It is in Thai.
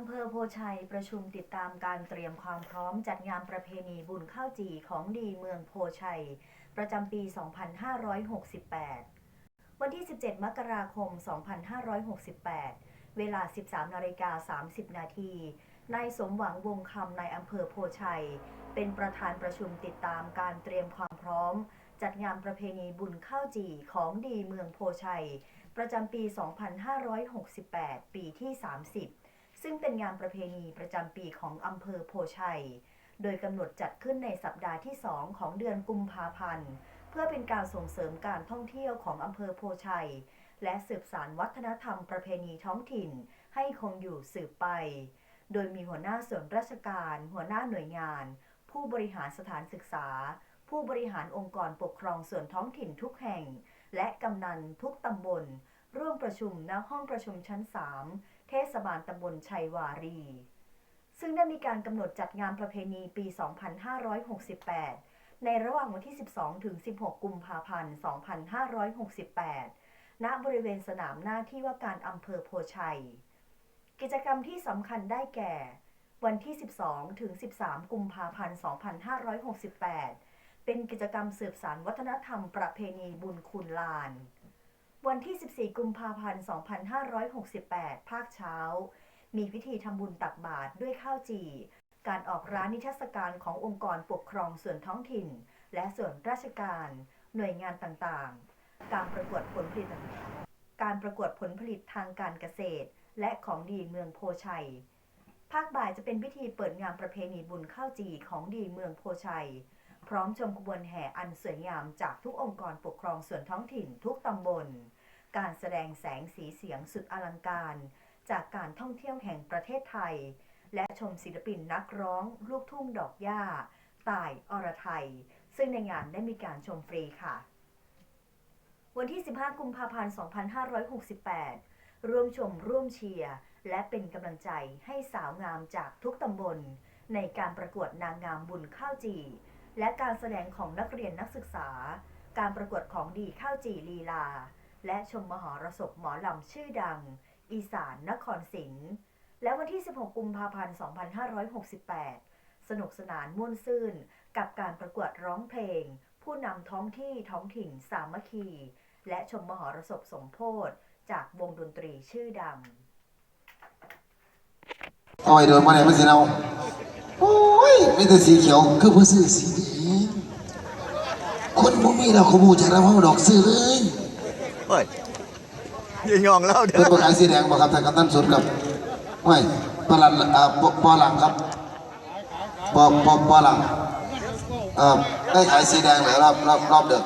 ำเภอโพชัยประชุมติดตามการเตรียมความพร้อมจัดงานประเพณีบุญข้าวจี่ของดีเมืองโพชัย ประจำปี 2568 วันที่ 17 มกราคม 2568 เวลา 13นาฬิกา30 นาทีนายสมหวังวงคำนายอำเภอโพชัย เป็นประธานประชุมติดตามการเตรียมความพร้อม จัดงานประเพณีบุญข้าวจี่ของดีเมืองโพชัย ประจำปี 2568 ปีที่ 30 ซึ่งเป็นงานประเพณีประจำปีของอำเภอโพชัย โดยกำหนดจัดขึ้นในสัปดาห์ที่ 2 ของเดือนกุมภาพันธ์ เพื่อเป็นการส่งเสริมการท่องเที่ยวของอำเภอโพชัย และสืบสานวัฒนธรรมประเพณีท้องถิ่นให้คงอยู่สืบไป โดยมีหัวหน้าส่วนราชการ หัวหน้าหน่วยงาน ผู้บริหารสถานศึกษา ผู้บริหารองค์กรปกครองส่วนท้องถิ่นทุกแห่ง และกำนันทุกตำบลร่วมประชุมณห้องประชุมชั้น 3 เทศบาลตำบลชัยวารี ซึ่งได้มีการกำหนดจัดงานประเพณีปี 2568 ในระหว่างวันที่ 12 ถึง 16 กุมภาพันธ์ 2568 ณ บริเวณสนามหน้าที่ว่าการอำเภอโพชัย กิจกรรมที่สำคัญได้แก่ วันที่ 12 ถึง 13 กุมภาพันธ์ 2568 เป็นกิจกรรมสืบสานวัฒนธรรมประเพณีบุญคุณลาน วันที่ 14 กุมภาพันธ์ 2568 ภาคเช้า มีพิธีทำบุญตักบาตรด้วยข้าวจี่ การออกร้านนิทรรศการขององค์กรปกครองส่วนท้องถิ่น และส่วนราชการ หน่วยงานต่างๆ การประกวดผลผลิต การประกวดผลผลิตทางการเกษตร และของดีเมืองโพชัย ภาคบ่ายจะเป็นพิธีเปิดงานประเพณีบุญข้าวจี่ของดีเมืองโพชัย พร้อมชมขบวนแห่อันสวยงามจากทุกองค์กรปกครองส่วนท้องถิ่นทุกตำบล การแสดงแสงสีเสียงสุดอลังการ จากการท่องเที่ยวแห่งประเทศไทย และชมศิลปินนักร้องลูกทุ่งดอกหญ้าต่ายอรไทย ซึ่งในงานได้มีการชมฟรีค่ะ วันที่ 15 กุมภาพันธ์ 2568 ร่วมชมร่วมเชียร์และเป็นกำลังใจให้สาวงามจากทุกตำบล ในการประกวดนางงามบุญข้าวจี่ และการแสดงของนักเรียนนักศึกษา การประกวดของดีข้าวจีลีลา และชมมหรสพหมอลำชื่อดัง อีสานนครศรีและวันที่ 16 กุมภาพันธ์ 2568 สนุกสนานม่วนซื่น กับการประกวดร้องเพลง ผู้นำท้องที่ท้องถิ่นสามัคคี และชมมหรสพสมโพธจากวงดนตรีชื่อดังอาไว้โดนมาไหนมันสิเอาโอ้ยไม่แต่สีเขียวคือผู้ซื้อสีดี คนบ่มีเราขโมยจากเราเอาดอกซื้อเลยเฮ้ยอย่ายองเล่าเด้เพิ่นอประขายสีแดงบ่ครับทางกำนันสุดครับไม่ปลันอ่าปปอหลังครับปปปอหลังอ่าได้ขายสีแดงเหรอรอบรอบรอบเด็ก